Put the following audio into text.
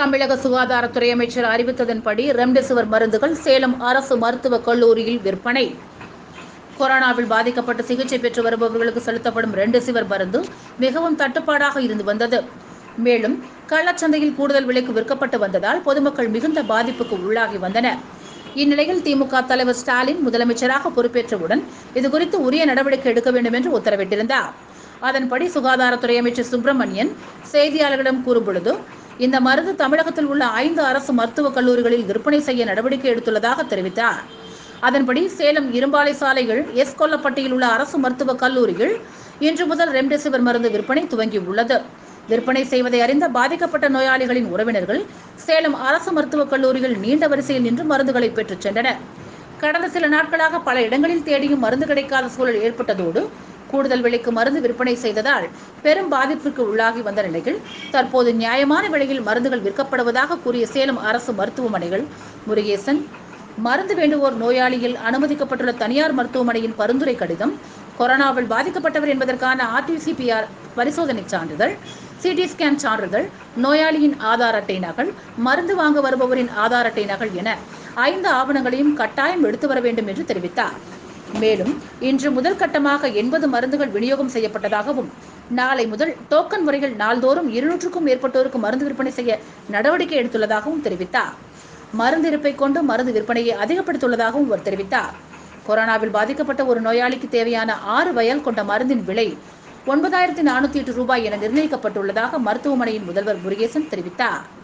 தமிழக சுகாதாரத்துறை அமைச்சர் அறிவித்ததன்படி ரெம்டெசிவிர் மருந்துகள் சேலம் அரசு மருத்துவக் கல்லூரியில் விற்பனை. கொரோனாவில் பாதிக்கப்பட்டு சிகிச்சை பெற்று வருபவர்களுக்கு செலுத்தப்படும் ரெம்டெசிவிர் மருந்து மிகவும் தட்டுப்பாடாக இருந்து வந்தது. மேலும் கள்ளச்சந்தையில் கூடுதல் விலைக்கு விற்கப்பட்டு வந்ததால் பொதுமக்கள் மிகுந்த பாதிப்புக்கு உள்ளாகி வந்தனர் இந்நிலையில் திமுக தலைவர் ஸ்டாலின் முதலமைச்சராக பொறுப்பேற்றவுடன் இதுகுறித்து உரிய நடவடிக்கை எடுக்க வேண்டும் என்று உத்தரவிட்டிருந்தார். அதன்படி சுகாதாரத்துறை அமைச்சர் சுப்பிரமணியன் செய்தியாளர்களிடம் கூறும்பொழுது இந்த மருந்து தமிழகத்தில் உள்ள ஐந்து அரசு மருத்துவக் கல்லூரிகளில் விற்பனை செய்ய நடவடிக்கை எடுத்துள்ளதாக தெரிவித்தார். அதன்படி சேலம் இரும்பாலை சாலைகள் எஸ் கொல்லப்பட்டியில் உள்ள அரசு மருத்துவக் கல்லூரியில் இன்று முதல் ரெம்டெசிவிர் மருந்து விற்பனை துவங்கியுள்ளது. விற்பனை செய்வதை அறிந்த பாதிக்கப்பட்ட நோயாளிகளின் உறவினர்கள் சேலம் அரசு மருத்துவக் கல்லூரியில் நீண்ட வரிசையில் நின்று மருந்துகளை பெற்றுச் சென்றனர். கடந்த சில நாட்களாக பல இடங்களில் தேடியும் மருந்து கிடைக்காத சூழல் ஏற்பட்டதோடு கூடுதல் விலைக்கு மருந்து விற்பனை செய்ததால் பெரும் பாதிப்பிற்கு உள்ளாகி வந்த நிலையில் தற்போது நியாயமான விலையில் மருந்துகள் விற்கப்படுவதாக கூறிய சேலம் அரசு மருத்துவமனைகள் முருகேசன் மருந்து வேண்டுவோர் நோயாளியில் அனுமதிக்கப்பட்டுள்ள தனியார் மருத்துவமனையின் பரிந்துரை கடிதம் கொரோனாவில் பாதிக்கப்பட்டவர் என்பதற்கான ஆர்டிசிபிஆர் பரிசோதனை சான்றிதழ் சிடி ஸ்கேன் சான்றிதழ் நோயாளியின் ஆதார் அட்டை நகல் மருந்து வாங்க வருபவரின் ஆதார் அட்டை நகல் என ஐந்து ஆவணங்களையும் கட்டாயம் எடுத்து வர வேண்டும் என்று தெரிவித்தார். மேலும் இன்று முதல் கட்டமாக எண்பது மருந்துகள் விநியோகம் செய்யப்பட்டதாகவும் நாளை முதல் டோக்கன் முறையில் நாள்தோறும் இருநூற்றுக்கும் மேற்பட்டோருக்கு மருந்து விற்பனை செய்ய நடவடிக்கை எடுத்துள்ளதாகவும் தெரிவித்தார். மருந்து இருப்பை கொண்டு மருந்து விற்பனையை அதிகப்படுத்தியுள்ளதாகவும் அவர் தெரிவித்தார். கொரோனாவில் பாதிக்கப்பட்ட ஒரு நோயாளிக்கு தேவையான ஆறு வயல் கொண்ட மருந்தின் விலை ஒன்பதாயிரத்தி நானூத்தி எட்டு ரூபாய் என நிர்ணயிக்கப்பட்டுள்ளதாக மருத்துவமனையின் முதல்வர் முருகேசன் தெரிவித்தார்.